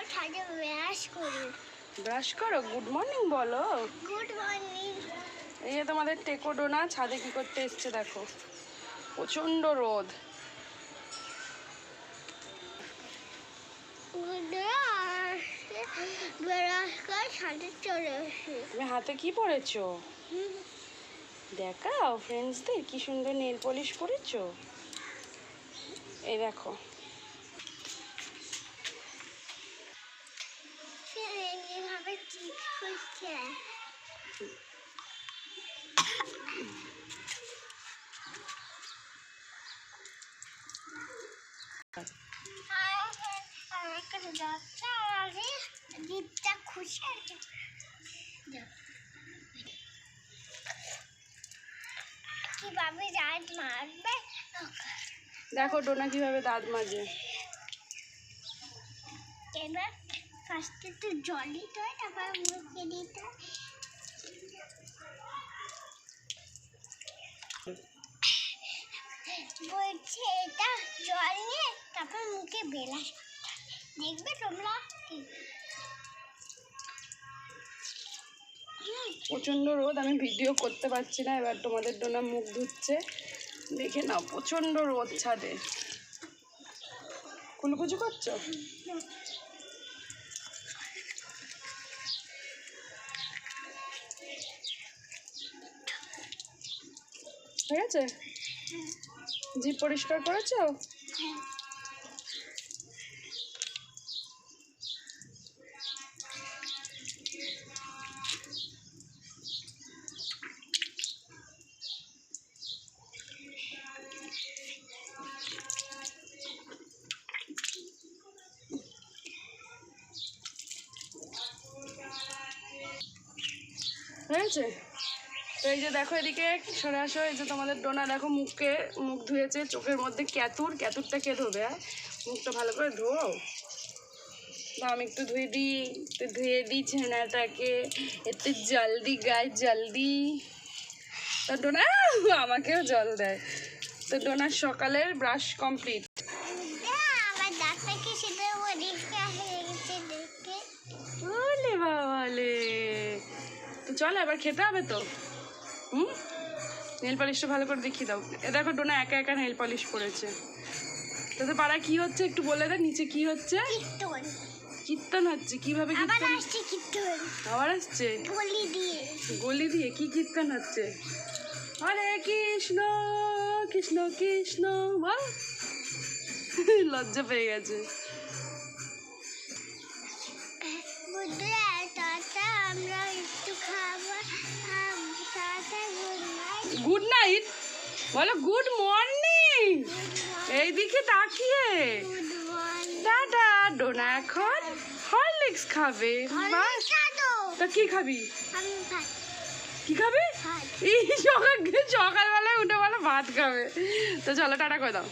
Brush করি। Brush করো? Good morning বলো। গুড মর্নিং এই যে তোমাদের টেকোডোনা ছাদে কি করতে এসছে দেখো। প্রচণ্ড রোদ। তুমি হাতে কি পরেছো? দেখাও ফ্রেন্ডসদের কি সুন্দর নেল পলিশ করেছ এই দেখো। এভাবে ঠিক করছে দীপটা খুশি আছে কীভাবে রাত মারবে দেখো ডোনা কীভাবে দাঁত মাজে এবার ফার্স্টে তো জল দিতে হয় তারপর মুখে দিতে। হয় বলছে এটা জল নিয়ে তারপর মুখে বেলাস দেখবে তোমরা প্রচণ্ড রোদ আমি ভিডিও করতে পারছি না এবার তোমাদের ডোনা মুখ ধুচ্ছে। দেখে নাও প্রচণ্ড রোদ ছাদে। কুলকুচু করছ? হয়ে গেছে জিপ পরিষ্কার করেছ? হয়েছে? তো এই যে দেখো এদিকে সরে আসো। এই যে তোমাদের ডোনা দেখো মুখে মুখ ধুয়েছে চোখের মধ্যে ক্যাতুর ক্যাতুরটা কে ধোবে হ্যাঁ? মুখটা ভালো করে ধোও। আমি একটু ধুয়ে দিই। একটু ধুয়ে দিই ছেনাটাকে। একটু জলদি গায়ে জলদি। তো ডোনা আমাকেও জল দেয়। তো ডোনার সকালের ব্রাশ কমপ্লিট। বাবালে। তো চলো এবার খেতে হবে তো। হুম? নেল পলিশটা ভালো করে দেখিয়ে দাও। এ দেখো ডোনা একা একা নেল পলিশ করেছে তোদের পাড়ায় কি হচ্ছে একটু বলে দে নিচে কি হচ্ছে? কীর্তন। হচ্ছে কীভাবে আবার কীর্তন। আবার আসছে? গলি দিয়ে। গলি দিয়ে কি কীর্তন হচ্ছে? হরে কৃষ্ণ কৃষ্ণ কৃষ্ণ বল। লজ্জা পেয়ে গেছে। গুড নাইট বলো গুড মর্নিং এইদিকে তাকিয়ে। টাটা ডোনা এখন হরলিক্স খাবে। তা কি খাবি? কি খাবে? এই সকাল সকালবেলায় উঠে বলো ভাত খাবে। তো চলো টাটা করে দাও।